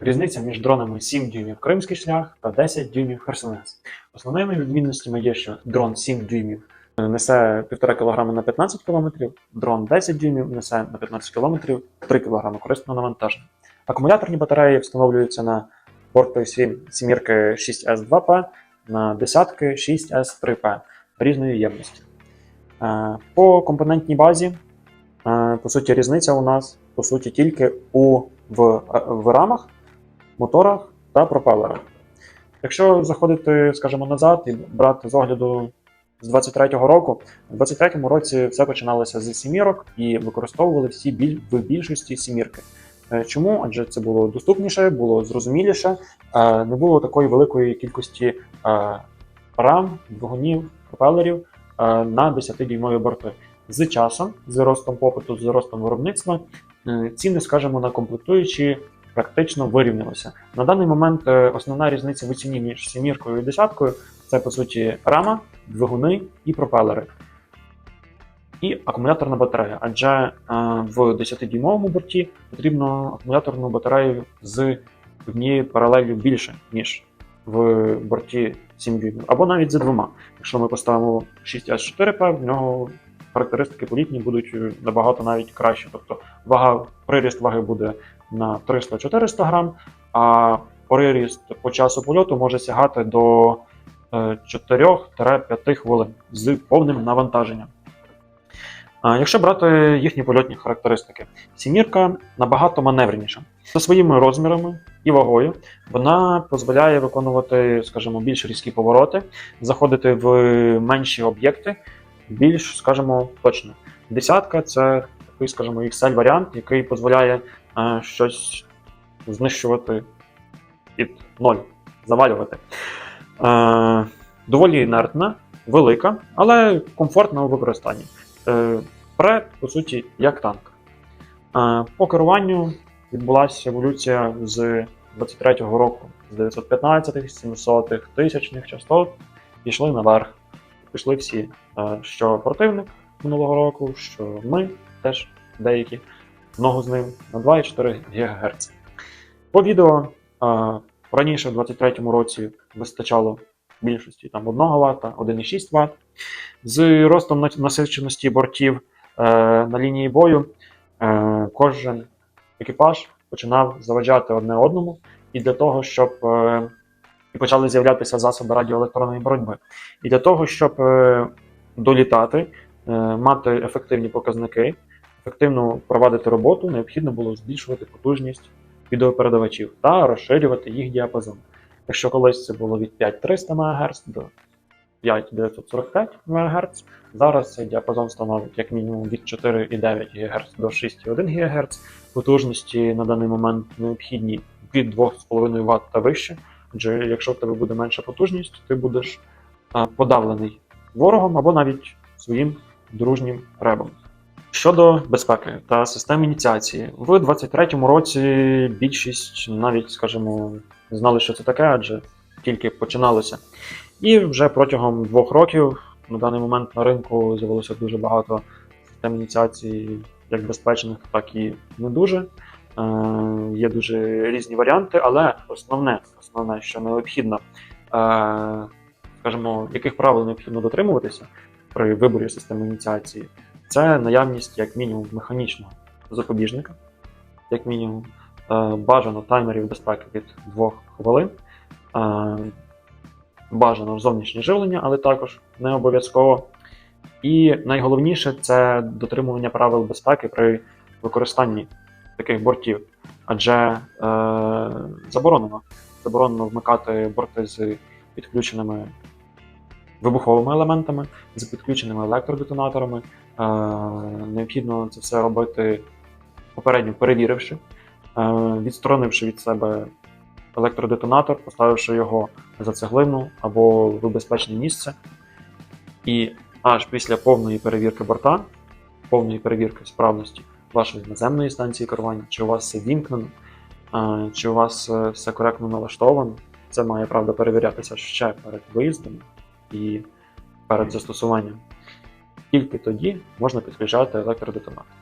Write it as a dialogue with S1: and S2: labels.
S1: Різниця між дронами 7 дюймів Кримський шлях та 10 дюймів Херсонес. Основними відмінностями є, що дрон 7 дюймів несе 1,5 кг на 15 км, дрон 10 дюймів несе на 15 км 3 кг корисного навантаження. Акумуляторні батареї встановлюються на порти сім- сімірки 6S2P на десятки 6S3P різної ємності. Е, По компонентній базі, е, по суті, різниця у нас по суті тільки у в, в рамах, моторах та пропелерах. Якщо заходити, скажімо, назад і брати з огляду з 23-го року, в 23-му році все починалося з сімірок і використовували всі біль, в більшості сімірки. Е, Чому? Адже це було доступніше, було зрозуміліше, е, не було такої великої кількості е, рам, двигунів, пропелерів на 10-дюймові борти. З часом, з ростом попиту, з ростом виробництва, ціни, скажімо, на комплектуючі практично вирівнялися. На даний момент е, основна різниця в ціні між сіміркою і десяткою це по суті рама, двигуни і пропелери. І акумуляторна батарея, адже е, в 10-дюймовому борті потрібно акумуляторну батарею з однією паралелью більше, ніж в борті 7 дюймів, або навіть за двома. Якщо ми поставимо 6S4P, в нього характеристики політні будуть набагато навіть краще. Тобто вага, приріст ваги буде на 300-400 грам, а приріст по часу польоту може сягати до е, 4-5 хвилин з повним навантаженням. Якщо брати їхні польотні характеристики, сімірка набагато маневреніша. За своїми розмірами і вагою вона дозволяє виконувати, скажімо, більш різкі повороти, заходити в менші об'єкти більш, скажімо, точно. Десятка це такий, скажімо, XL варіант, який дозволяє е, щось знищувати під ноль, завалювати. Е, доволі інертна, велика, але комфортна у використанні. Е, Пре, по суті, як танк. Е, по керуванню відбулася еволюція з 23-го року, з 915-х, 700-х, тисячних частот пішли наверх. Пішли всі, е, що противник минулого року, що ми теж деякі, ногу з ним на 2,4 ГГц. По відео е, раніше в 23-му році вистачало більшості там 1 Вт, 1,6 Вт. З ростом насиченості бортів е, на лінії бою е, кожен екіпаж починав заважати одне одному, і для того, щоб е, і почали з'являтися засоби радіоелектронної боротьби. І для того, щоб е, долітати, е, мати ефективні показники, ефективно провадити роботу, необхідно було збільшувати потужність відеопередавачів та розширювати їх діапазон. Якщо колись це було від 5300 МГц до 5945 МГц, зараз цей діапазон становить як мінімум від 4,9 ГГц до 6,1 ГГц. Потужності на даний момент необхідні від 2,5 Вт та вище. Адже якщо в тебе буде менша потужність, ти будеш подавлений ворогом або навіть своїм дружнім ребом. Щодо безпеки та систем ініціації, в 23-му році більшість навіть, скажімо, не знали, що це таке, адже тільки починалося. І вже протягом двох років на даний момент на ринку з'явилося дуже багато систем ініціації, як безпечних, так і не дуже. Е, є дуже різні варіанти, але основне, основне, що необхідно, е, скажімо, яких правил необхідно дотримуватися при виборі системи ініціації, це наявність як мінімум механічного запобіжника, як мінімум е, бажано таймерів безпеки від 2 хвилин. Е, Бажано зовнішнє живлення, але також не обов'язково. І найголовніше це дотримування правил безпеки при використанні таких бортів. Адже е, заборонено заборонено вмикати борти з підключеними вибуховими елементами, з підключеними електродетонаторами. Е, необхідно це все робити попередньо перевіривши, е, відсторонивши від себе електродетонатор, поставивши його за цеглину або в безпечне місце. І аж після повної перевірки борта, повної перевірки справності вашої наземної станції керування, чи у вас все вімкнено, чи у вас е, все коректно налаштовано. Це має правда перевірятися ще перед виїздом і перед застосуванням. Тільки тоді можна підключати електродетонатор.